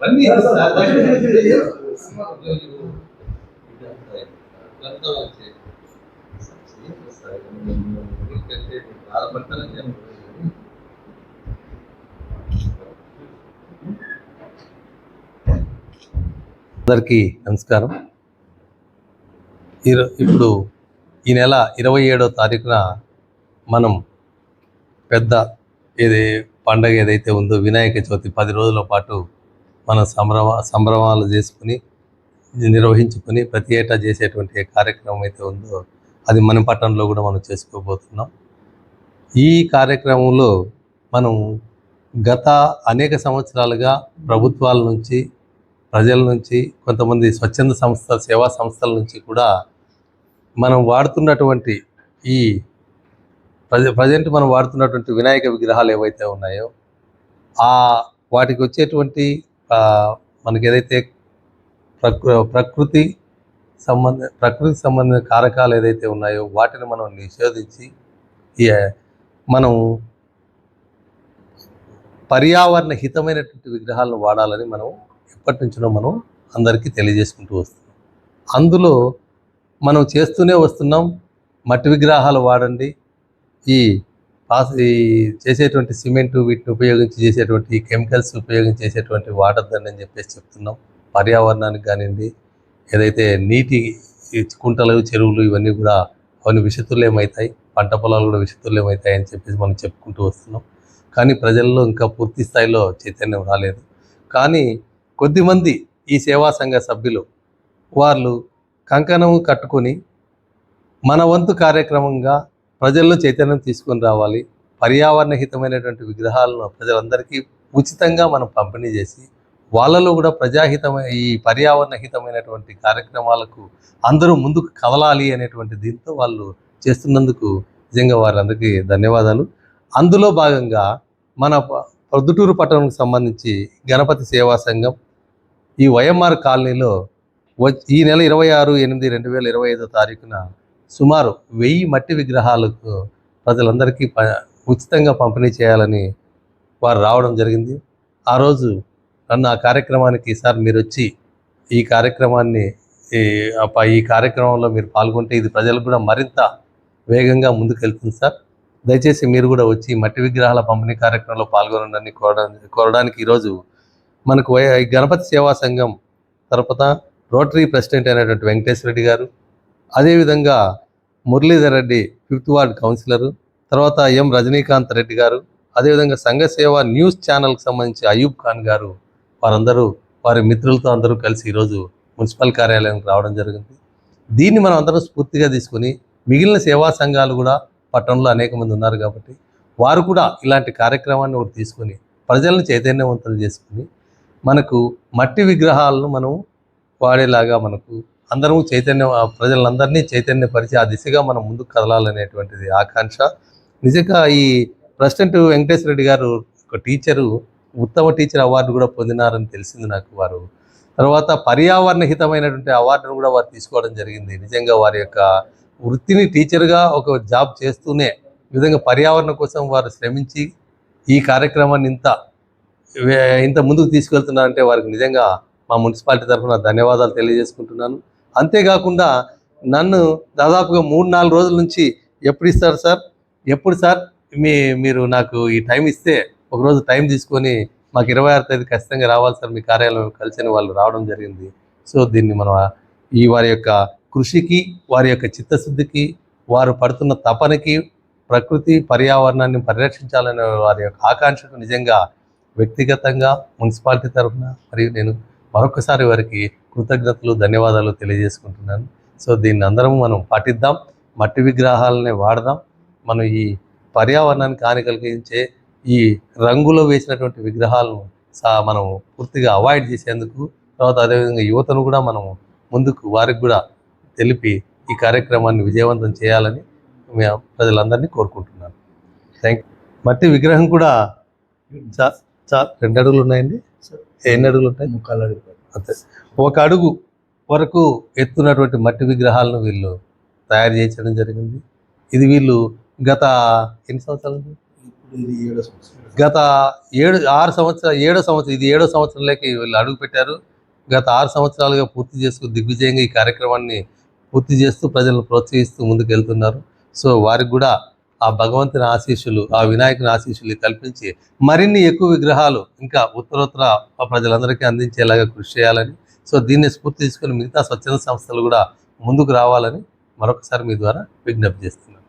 అవన్నీ అందరికీ నమస్కారం. ఈరో ఇప్పుడు ఈ నెల ఇరవై ఏడో తారీఖున మనం పెద్ద ఏది పండగ ఏదైతే ఉందో వినాయక చవితి పది రోజుల పాటు మన సంభ్రమ సంభ్రమాలు చేసుకుని నిర్వహించుకుని ప్రతి ఏటా చేసేటువంటి కార్యక్రమం అయితే ఉందో అది మన పట్టణంలో కూడా మనం చేసుకోబోతున్నాం. ఈ కార్యక్రమంలో మనం గత అనేక సంవత్సరాలుగా ప్రభుత్వాల నుంచి ప్రజల నుంచి కొంతమంది స్వచ్ఛంద సంస్థ సేవా సంస్థల నుంచి కూడా మనం వాడుతున్నటువంటి ఈ ప్రజెంట్ మనం వాడుతున్నటువంటి వినాయక విగ్రహాలు ఏవైతే ఉన్నాయో ఆ వాటికి వచ్చేటువంటి మనకి ఏదైతే ప్రకృ ప్రకృతి సంబంధ ప్రకృతి సంబంధించిన కారకాలు ఏదైతే ఉన్నాయో వాటిని మనం నిషేధించి మనం పర్యావరణ హితమైనటువంటి విగ్రహాలను వాడాలని మనం ఎప్పటి నుంచినో మనం అందరికీ తెలియజేసుకుంటూ వస్తున్నాం. అందులో మనం చేస్తూనే వస్తున్నాం మట్టి విగ్రహాలు వాడండి ఈ పాస్ ఈ చేసేటువంటి సిమెంట్ వీటిని ఉపయోగించి చేసేటువంటి కెమికల్స్ ఉపయోగించి చేసేటువంటి వాడద్దని అని చెప్పేసి చెప్తున్నాం. పర్యావరణానికి కానివ్వండి ఏదైతే నీటి కుంటలు చెరువులు ఇవన్నీ కూడా అవన్నీ విషతుల్యమవుతాయి పంట పొలాలు కూడా విషతుల్యమవుతాయి అని చెప్పేసి మనం చెప్పుకుంటూ వస్తున్నాం. కానీ ప్రజల్లో ఇంకా పూర్తి స్థాయిలో చైతన్యం రాలేదు. కానీ కొద్దిమంది ఈ సేవా సంఘ సభ్యులు వాళ్ళు కంకణం కట్టుకొని మన వంతు కార్యక్రమంగా ప్రజల్లో చైతన్యం తీసుకొని రావాలి. పర్యావరణ హితమైనటువంటి విగ్రహాలను ప్రజలందరికీ ఉచితంగా మనం పంపిణీ చేసి వాళ్ళలో కూడా ప్రజాహితమైన ఈ పర్యావరణ హితమైనటువంటి కార్యక్రమాలకు అందరూ ముందుకు కదలాలి అనేటువంటి దీంతో వాళ్ళు చేస్తున్నందుకు నిజంగా వారందరికీ ధన్యవాదాలు. అందులో భాగంగా మన ప్రొద్దుటూరు పట్టణంకు సంబంధించి గణపతి సేవా సంఘం ఈ వైఎంఆర్ కాలనీలో ఈ నెల ఇరవై ఆరు ఎనిమిది రెండు వేల ఇరవై ఐదో తారీఖున సుమారు వెయ్యి మట్టి విగ్రహాలకు ప్రజలందరికీ ప ఉచితంగా పంపిణీ చేయాలని వారు రావడం జరిగింది. ఆ రోజు నన్ను ఆ కార్యక్రమానికి సార్ మీరు వచ్చి ఈ కార్యక్రమాన్ని ఈ కార్యక్రమంలో మీరు పాల్గొంటే ఇది ప్రజలకు కూడా మరింత వేగంగా ముందుకెళ్తుంది సార్. దయచేసి మీరు కూడా వచ్చి మట్టి విగ్రహాల పంపిణీ కార్యక్రమంలో పాల్గొనండి కోరడానికి కోరడానికి ఈరోజు మనకు వై- గణపతి సేవా సంఘం తరపున రోటరీ ప్రెసిడెంట్ అయినటువంటి వెంకటేశ్వర రెడ్డి గారు అదేవిధంగా Muralidhar Reddy fifth ward councillor తర్వాత ఎం రజనీకాంత్ రెడ్డి గారు అదేవిధంగా సంఘసేవ న్యూస్ ఛానల్కి సంబంధించి అయూబ్ ఖాన్ గారు వారందరూ వారి మిత్రులతో అందరూ కలిసి ఈరోజు మున్సిపల్ కార్యాలయానికి రావడం జరిగింది. దీన్ని మనం అందరం స్ఫూర్తిగా తీసుకొని మిగిలిన సేవా సంఘాలు కూడా పట్టణంలో అనేక మంది ఉన్నారు కాబట్టి వారు కూడా ఇలాంటి కార్యక్రమాన్ని ఒకటి తీసుకొని ప్రజలను చైతన్యవంతులు చేసుకుని మనకు మట్టి విగ్రహాలను మనం వాడేలాగా మనకు అందరము చైతన్యం ప్రజలందరినీ చైతన్యపరిచి ఆ దిశగా మనం ముందుకు కదలాలనేటువంటిది ఆకాంక్ష. నిజంగా ఈ ప్రెసిడెంట్ వెంకటేశ్వర రెడ్డి గారు ఒక టీచరు ఉత్తమ టీచర్ అవార్డు కూడా పొందినారని తెలిసింది నాకు వారు. తర్వాత పర్యావరణ హితమైనటువంటి అవార్డును కూడా వారు తీసుకోవడం జరిగింది. నిజంగా వారి యొక్క వృత్తిని టీచర్గా ఒక జాబ్ చేస్తూనే విధంగా పర్యావరణం కోసం వారు శ్రమించి ఈ కార్యక్రమాన్ని ఇంత ఇంత ముందుకు తీసుకెళ్తున్నారంటే వారికి నిజంగా మా మున్సిపాలిటీ తరఫున ధన్యవాదాలు తెలియజేసుకుంటున్నాను. అంతేకాకుండా నన్ను దాదాపుగా మూడు నాలుగు రోజుల నుంచి ఎప్పుడు ఇస్తారు సార్? ఎప్పుడు సార్? మీ మీరు నాకు ఈ టైం ఇస్తే ఒకరోజు టైం తీసుకొని మాకు ఇరవై ఆరు తేదీ ఖచ్చితంగా రావాలి సార్. మీ కార్యాలయం కలిసి అని వాళ్ళు రావడం జరిగింది. సో దీన్ని మనం ఈ వారి యొక్క కృషికి వారి యొక్క చిత్తశుద్ధికి వారు పడుతున్న తపనకి ప్రకృతి పర్యావరణాన్ని పరిరక్షించాలనే వారి యొక్క ఆకాంక్షకు నిజంగా వ్యక్తిగతంగా మున్సిపాలిటీ తరఫున మరియు నేను మరొకసారి వారికి కృతజ్ఞతలు ధన్యవాదాలు తెలియజేసుకుంటున్నాను. సో దీన్ని అందరం మనం పాటిద్దాం మట్టి విగ్రహాలనే వాడదాం. మనం ఈ పర్యావరణానికి హాని కలిగించే ఈ రంగులో వేసినటువంటి విగ్రహాలను సా మనం పూర్తిగా అవాయిడ్ చేసేందుకు తర్వాత అదేవిధంగా యువతను కూడా మనం ముందుకు వారికి కూడా తెలిపి ఈ కార్యక్రమాన్ని విజయవంతం చేయాలని మేము ప్రజలందరినీ కోరుకుంటున్నాను. థ్యాంక్ మట్టి విగ్రహం కూడా రెండు అడుగులు ఉన్నాయండి? ఎన్ని అడుగులు ఉంటాయి? ముక్కాలు అడుగు. అంతే. ఒక అడుగు వరకు ఎత్తున్నటువంటి మట్టి విగ్రహాలను వీళ్ళు తయారు చేయించడం జరిగింది. ఇది వీళ్ళు గత ఎన్ని సంవత్సరాలు గత ఏడు ఆరు సంవత్సరాలు ఏడో సంవత్సరం ఇది ఏడో సంవత్సరంలోకి వీళ్ళు అడుగు పెట్టారు. గత ఆరు సంవత్సరాలుగా పూర్తి చేసుకు దిగ్విజయంగా ఈ కార్యక్రమాన్ని పూర్తి చేస్తూ ప్రజలను ప్రోత్సహిస్తూ ముందుకు వెళ్తున్నారు సో వారికి కూడా ఆ భగవంతుని ఆశీస్సులు ఆ వినాయకుని ఆశీస్సులు కల్పించి మరిన్ని ఎక్కువ విగ్రహాలు ఇంకా ఉత్తరోత్తర ప్రజలందరికీ అందించేలాగా కృషి చేయాలని సో దీన్ని స్ఫూర్తి తీసుకొని మిగతా స్వచ్ఛంద సంస్థలు కూడా ముందుకు రావాలని మరొకసారి మీ ద్వారా విజ్ఞప్తి చేస్తున్నాను.